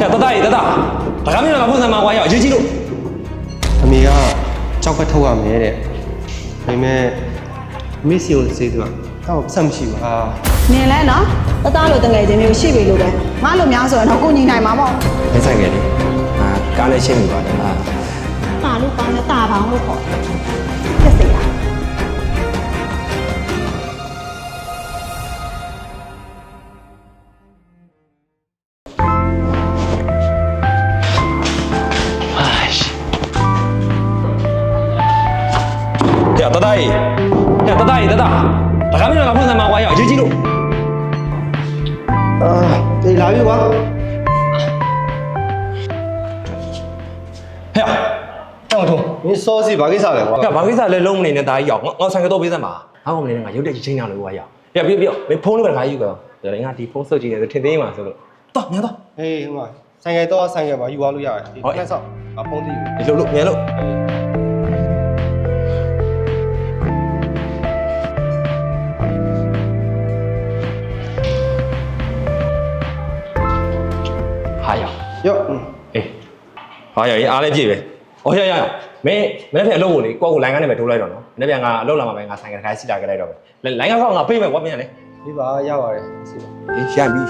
ဟဲ့တတကြီးတတဒါကမြင်မှာဖုန်းဆံမှာကွာရောက်အရေးကြီးလို့အမေကကြောက်ကထုတ်ရမယ်တဲ့ဒါပေမဲ့အမေစီကိုစေးသူကတော့ပတ်စံမရှိဘူးဟာနင်လဲနော်တသားလိုတငယ်ချင်းမျိုးရှိပြီလို့ပဲငါလိုများဆိုရင်တော့ကိုညီနိုင်မှာပေါ့မဆိုင်ခဲ့လေအာကားနဲ့ရှင်းပြီပါတယ်အာတာလို့ကောင်းလဲတာပေါင်းလို့ခေါ်တယ်ပြ တတကြီးဟဲ့တတကြီးတတဒါကမြင်မှာဖုန်းဆံမှာကွာရောက်အရေးကြီးလို့အာတေးလာပြီကွာဟဲ့တောင်းထုံးမင်းစောစီဘာကိစ္စလဲကွာဟဲ့ဘာကိစ္စလဲလုံးမနေနဲ့ဒါကြီးရောက်ငါငါဆိုင်ကတော့ပေးစမ်းပါငါကမနေနဲ့ငါရုပ်တက်ချင်းချင်းအောင်လို့ကွာရောက်ဟဲ့ပြပြမင်းဖုန်းလို့ပဲခါယူကောဒါလည်းငါဒီဖုန်းစော့ကြည့်နေတယ်ထင်သေးမှာဆိုလို့တော့မြန်တော့ဟေးဟိုမှာဆိုင်ကယ်တော့ဆိုင်ကယ်မှာယူသွားလို့ရတယ်ဒီဟုတ်ခက်ဆောက်အဖုံးသိပြီဒီလိုလို့မြန်လို့ ဟာရရအားလည်းပြည့်ပဲ။အော်ရရရမင်းမနေ့ကအလုပ်ကိုလေကိုယ့်ကိုလိုင်းကနေပဲထိုးလိုက်တော့နော်။မနေ့ကငါအလုပ်လာမှာပဲငါဆိုင်ကတစ်ခါစီတာခဲ့လိုက်တော့ပဲ။လိုင်းကတော့ငါပေးမယ်ကွာမင်းကလေဒီပါရပါတယ်စီပါ။အေးရပြီ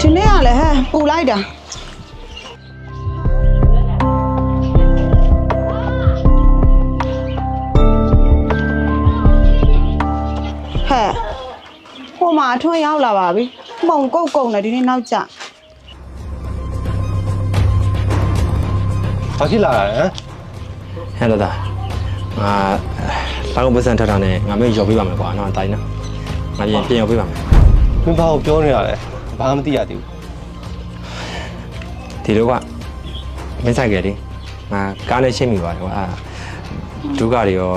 ဒီနေ့ကလည်းဟဲ့ပူလိုက်တာ မှာအထွန်းရောက်လာပါပြီမှုံကုတ်ကုတ်နဲ့ဒီနေ့နောက်ကျဘာဖြစ်လာတာလဲဟမ်။ဟဲ့လို့သားငါတောင်းပစံထထနဲ့ငါမင်းရော်ပေးပါမယ်ကွာနော်အတိုင်းနော်။ငါပြင်ပြင်ရော်ပေးပါမယ်မင်းဘာကိုပြောနေရလဲဘာမှမသိရသေးဘူး။ဒီလိုကမင်းဆိုင်ကလေငါကားနဲ့ရှင်းမိပါတယ်ကွာ။ဒုက္ခတွေရော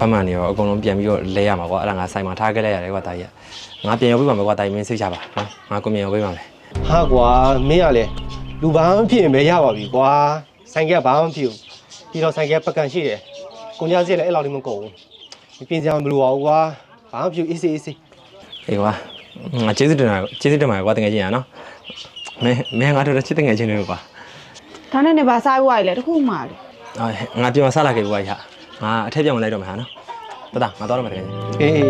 ပတ်မှန်တွေရောအကုန်လုံးပြန်ပြီးတော့လဲရမှာကွာ။အဲ့ဒါငါဆိုင်မှာထားခဲ့လိုက်ရတယ်ကွာတာကြီး။ငါပြင်ရော်ပေးပါမယ်ကွာတာကြီးမင်းစိတ်ချပါနော်။ငါကိုပြင်ရော်ပေးပါမယ်။ဟာကွာမင်းကလည်းလူဘာမှဖြစ်ရင်ပဲရပါပြီကွာဆိုင်ကယ်ဘာမှမဖြစ်ဘူးပြီးတော့ဆိုင်ကယ်ပတ်ကန်ရှိတယ်ကိုညာစီလည်းအဲ့လောက်လေးမကုန်ဘူးမပြင်စရာမလိုပါဘူးကွာဘာမှမဖြစ်ဘူးအေးစေးအေးစေးအေးကွာငါကျေးဇူးတင်တာကျေးဇူးတင်ပါတယ်ကွာတကယ်ချင်းရနော်မင်းမင်းငါတို့ချစ်တကယ်ချင်းတွေကွာဒါနဲ့နေပါစားရွားရည်လေတခုမှလေအာငါပြန်မစားလာခဲ့ဘူးကွာရ ငါအထက်ပြန်မလိုက်တော့မှာဟာနော်တတငါတော့တော့မယ်တကယ်ချင်းအေးအေး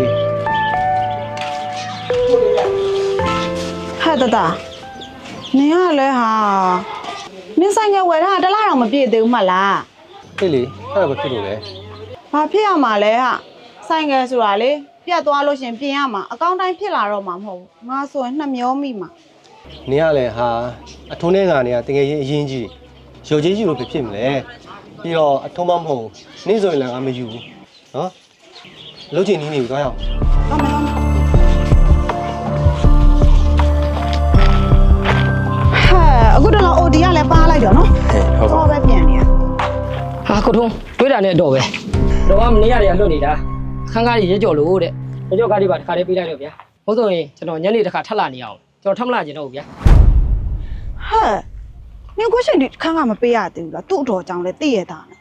ဟဲ့တတနင်ကလည်းဟာနင်ဆိုင်ကဝယ်ထားတာတစ်လားတော့မပြည့်သေးဘူးမှတ်လားအေးလေအဲ့ဒါပဲဖြစ်လို့လေဘာဖြစ်ရမှာလဲဟာဆိုင်ကဆိုတာလေပြတ်သွားလို့ရှရင်ပြင်ရမှာအကောင့်တိုင်းဖြစ်လာတော့မှာမဟုတ်ဘူးငါဆိုရင်နှမျောမိမှာနင်ကလည်းဟာအထုံးထဲကနေကတကယ်ရင်အရင်ကြီးရုပ်ကြီးကြီးလို့ဖြစ်မလဲ ပြီးတော့အထုံးမမဟုတ်ဘူးနင့်ဆိုရင်လည်းငါမယူဘူးနော်လုံးချင်နီးနေပြီသွားရအောင်တော့မတော့ဟဲ့အခုတော့ OD ကလည်းပါလိုက်တော့နော်ဟဲ့ဟုတ်ပါတော့ပဲပြန်နေရဟာကိုထုံးတွေးတာနဲ့တော့ပဲတော့ကမနေရတယ်လွတ်နေတာခန်းကားကြီးရဲကြော်လို့တဲ့ရဲကြော်ကားလေးပါတစ်ခါလေးပေးလိုက်တော့ဗျာဟုတ်ဆိုရင်ကျွန်တော်ညနေတစ်ခါထပ်လာနေအောင်ကျွန်တော်ထပ်မလာကျင်တော့ဘူးဗျာဟဲ့ နင်ကိုရှင်ဒီခန်းကမပေးရသေးဘူးလားသူ့အတော်ကြောင့်လည်းသိရတာနဲ့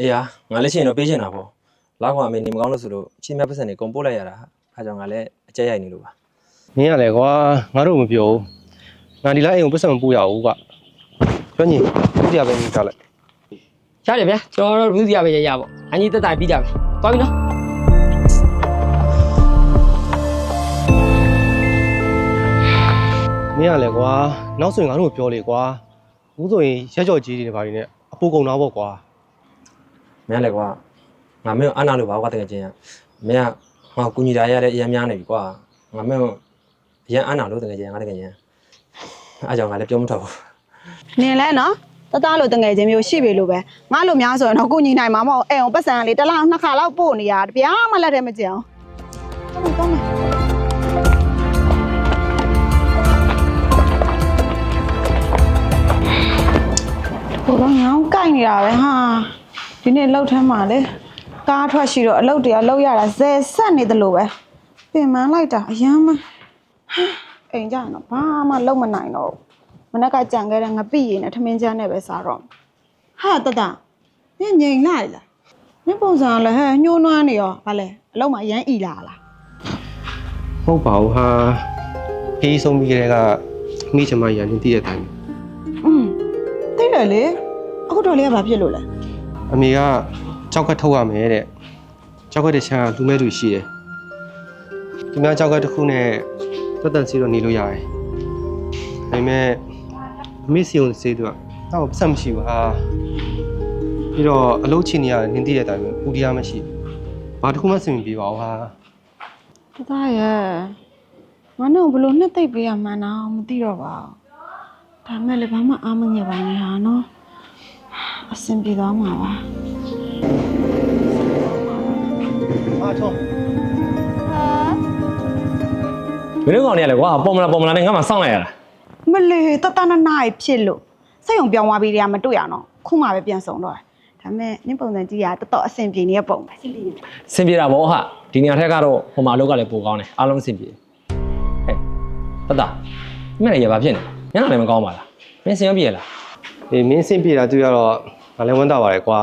အေးဟာငါလည်းရှင်တော့ပေးချင်တာပေါ့လောက်ကွာအမေနေမကောင်းလို့ဆိုလို့ချင်းမြတ်ပတ်စံနေကုန်ပို့လိုက်ရတာဟာအဲကြောင့်ငါလည်းအကြက်ရိုက်နေလို့ပါနင်ကလည်းကွာငါတို့မပြောဘူးငါဒီလိုက်အိမ်ကိုပတ်စံမပူရဘူးကွပြောညီသူတရားပဲနေကြလိုက်ရတယ်ဗျာကျွန်တော်တို့ဘူးစီရပဲရရပေါ့အညီတက်တိုင်ပြီးကြမယ်သွားပြီနော် မင်းကလည်းကွာနောက်ဆိုရင်ငါတို့ကိုပြောလေကွာဘူးဆိုရင်ရက်ကြော်ကြီးတွေနဲ့ဘာတွေနဲ့အပူကုန်တော့ပေါ့ကွာမင်းလည်းကွာငါမင်းကိုအနာလို့ပါကွာတကယ်ချင်းရမင်းကငါကူညီတာရတဲ့အရင်များနေပြီကွာငါမင်းကိုအရင်အနာလို့တကယ်ချင်းငါတကယ်ချင်းအဲကြောင့်ငါလည်းပြောမထွက်ဘူးနင်လဲနော်တသားလိုတငယ်ချင်းမျိုးရှိပြီလို့ပဲငါလိုများဆိုရင်တော့ကိုညီနိုင်မှာမဟုတ်အဲ့အောင်ပတ်စံကလေတစ်လားနှစ်ခါလောက်ပို့နေရတပြားမှလက်ထဲမကျအောင်တော့မယ်တော့မယ် ဘိုးတော့ငောင်းကိုက်နေတာပဲဟာဒီနေ့လှုပ်ထမ်းပါလေကားထွက်ရှိတော့အလုပ်တရားလှုပ်ရတာဇဲဆက်နေတယ်လို့ပဲပင်မလိုက်တာအယမ်းမဟာအိမ်ကြရင်တော့ဘာမှလုပ်မနိုင်တော့ဘူးမနက်ကကြံခဲ့တဲ့ငပိရည်နဲ့ထမင်းချမ်းနဲ့ပဲစားတော့မယ်ဟာတတညင်ငိမ်လိုက်လားနင်ပုံစံကလည်းဟဲ့ညှိုးနွမ်းနေရောဗာလဲအလုံးမအရန်အီလာလားဟုတ်ပါဘူးဟာဖေးဆုံးပြီးကလေးကမိချင်မရရင်တည်တဲ့အတိုင်းပဲอืมသိ တယ်လေအခုတော့လေးကဘာဖြစ်လို့လဲအမေကကြောက်ကထုတ်ရမယ်တဲ့ကြောက်ကတစ်ချမ်းလူမဲသူရှိတယ်ဒီများကြောက်ကတစ်ခုနဲ့တက်တန်စီတော့နေလို့ရတယ်ဒါပေမဲ့အမေစီုံစေးသူကတော့ပတ်စံမရှိဘူးဟာပြီးတော့အလုပ်ချင်နေရတယ်နင်းတည်တဲ့အတိုင်းပဲပူတရားမရှိဘာတစ်ခုမှစင်မပြေပါဘူးဟာတသားရဲ့ငါတို့ဘလို့နှစ်သိပ်ပေးရမှန်းတော့မသိတော့ပါဘူး ဒါမဲ့လည်းဘာမှအားမငယ်ပါနဲ့ဟာနော်အဆင်ပြေသွားမှာပါအားထုံးမင်းတို့ကောင်နေရလေကွာပေါ်မလာပေါ်မလာနဲ့ငါမှစောင့်လိုက်ရတာမလေတတနနာရဖြစ်လို့စိတ်ုံပြောင်းသွားပြီးတည်းကမတွေ့ရတော့ခုမှပဲပြန်ဆောင်တော့တယ်ဒါမဲ့နင့်ပုံစံကြည့်ရတော်တော်အဆင်ပြေနေတဲ့ပုံပဲစင်ပြေတာဗောဟာဒီနေရာထက်ကတော့ဟိုမှာအလုပ်ကလည်းပိုကောင်းတယ်အားလုံးစင်ပြေဟဲ့တတမင်းလည်းရပါဖြစ်နေ ညနာလည်းမကောင်းပါလားမင်းစင်ရောပြေလားဒီမင်းစင်ပြေတာသူရတော့ငါလည်းဝမ်းသာပါတယ်ကွာ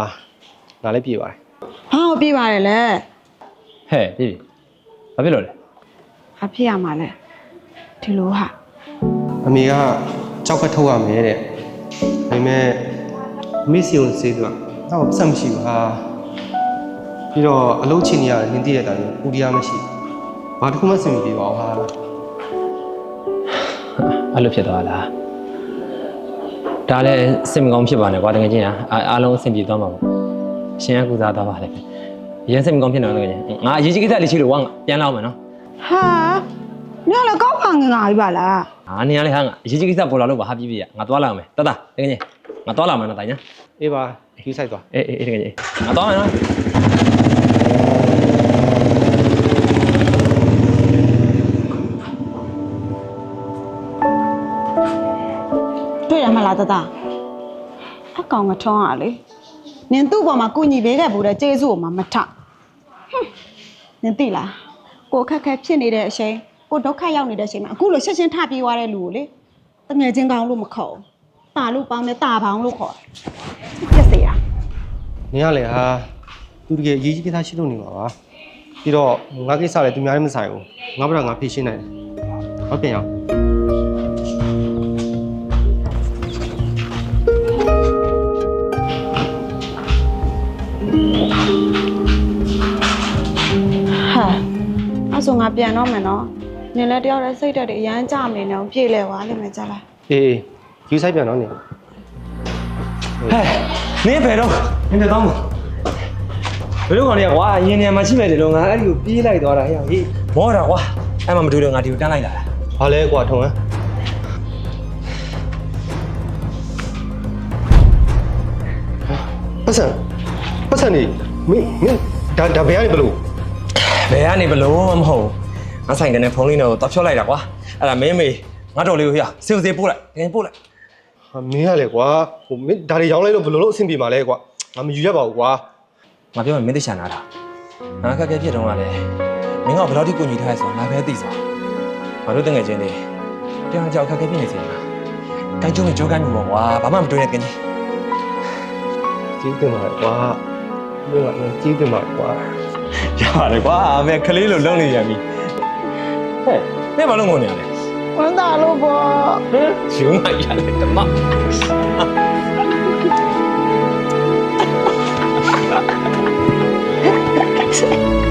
ငါလည်းပြေပါတယ်ဟာပြေးပါတယ်လေဟဲ့ပြေပြီဘာဖြစ်လို့လဲဘာဖြစ်ရမှာလဲဒီလိုဟာအမေကကြောက်ကထုတ်ရမယ်တဲ့ဒါပေမဲ့အမေစီုံစေးသူကတော့ပတ်စံမရှိဘူးဟာပြီးတော့အလုပ်ချင်နေရတယ်နင်းတည်တဲ့အတိုင်းပဲပူတရားမရှိဘာတစ်ခုမှစင်မပြေပါဘူးဟာ အဲ့လိုဖြစ်သွားလားဒါလည်းစင်မကောင်းဖြစ်ပါနဲ့ကွာတကယ်ချင်းအားအားလုံးအဆင်ပြေသွားမှာပေါ့ရှင်ကကုစားသွားပါလေရန်စင်မကောင်းဖြစ်နေတော့တကယ်ချင်းငါအရေးကြီးကိစ္စလေးရှိလို့ဝါပြန်လာအောင်မယ်နော်ဟာညလည်းကောက်ပါငငါပြီပါလားအာနေရလေဟာငါအရေးကြီးကိစ္စပေါ်လာလို့ပါဟာပြပြရငါသွားလာအောင်မယ်တတတကယ်ချင်းငါသွားလာအောင်မယ်နော်တိုင်ညာအေးပါယူဆိုင်သွားအေးအေးတကယ်ချင်းငါသွားမယ်နော် တွေ့ရမလားတတအကောင်ကထုံးရလေနင်သူ့ပေါ်မှာကုညီပေးခဲ့ဘူးတဲ့ကျေးဇူးကိုမှမထဟွန်းနင်သိလားကိုခက်ခဲဖြစ်နေတဲ့အချိန်ကိုဒုက္ခရောက်နေတဲ့အချိန်မှာအခုလိုချက်ချင်းထပြေးသွားတဲ့လူကိုလေတငယ်ချင်းကောင်းလို့မခေါ်ဘူးတာလို့ပေါင်းနဲ့တာပေါင်းလို့ခေါ်တယ်ပြက်စေတာနင်ကလည်းဟာသူတကယ်အရေးကြီးကိစ္စရှိလို့နေမှာပါပြီးတော့ငါကိစ္စလည်းသူများလည်းမဆိုင်ဘူးငါဘက်ကငါဖြေရှင်းနိုင်တယ်ဟုတ်ပြန်အောင် ပြန်တော့မယ်နော်နင်လည်းတယောက်တည်းစိတ်တက်တွေအရန်ကြမနေနဲ့ပြေးလဲသွားလိမ့်မယ်ကြလားအေးယူဆိုင်ပြန်တော့နေဟဲ့နင်းဖယ်တော့နင်းဖယ်တော့မဘယ်လိုကောင်လဲကွာရင်နေမှာရှိမဲ့တယ်လို့ငါအဲ့ဒီကိုပြေးလိုက်သွားတာဟဲ့ဟေးမောတာကွာအဲ့မှမတွေ့တော့ငါဒီကိုတန်းလိုက်လာတာဘာလဲကွာထုံဟမ်ပတ်စံပတ်စံနေမင်းမင်းဒါဒါဘယ်ကနေဘလို့ဘယ်ကနေဘလို့မှမဟုတ် ငါဆိုင်ကနေဖုန်းလေးနဲ့တော့ဖြော့လိုက်တာကွာအဲ့ဒါမင်းမေငါတော်လေးကိုဟေ့စေစေပို့လိုက်တကယ်ပို့လိုက်ဟာမင်းကလေကွာဟိုမင်းဒါတွေရောင်းလိုက်လို့ဘယ်လိုလုပ်အဆင်ပြေမှာလဲကွာငါမယူရပါဘူးကွာငါပြောရင်မင်းသိချာနာတာငါခက်ခဲဖြစ်တော့ကလည်းမင်းကဘယ်လောက်ထိကိုညီထားရဲဆိုတော့ငါပဲသိစားငါတို့တငယ်ချင်းတွေတရားကြောက်ခက်ခဲဖြစ်နေစီလားကိုင်းကျုံးနဲ့ကြောကိုင်းမှုပေါ့ကွာဘာမှမတွေ့နဲ့ကင်းကြီးကျေးဇူးတင်ပါတယ်ကွာမင်းကလည်းကျေးဇူးတင်ပါတယ်ကွာရပါတယ်ကွာအမေကလေးလိုလုံနေရပြီ 哎，那玩弄过你啊？我打老婆？嗯，行啊，呀，你的妈！哈哈哈哈哈！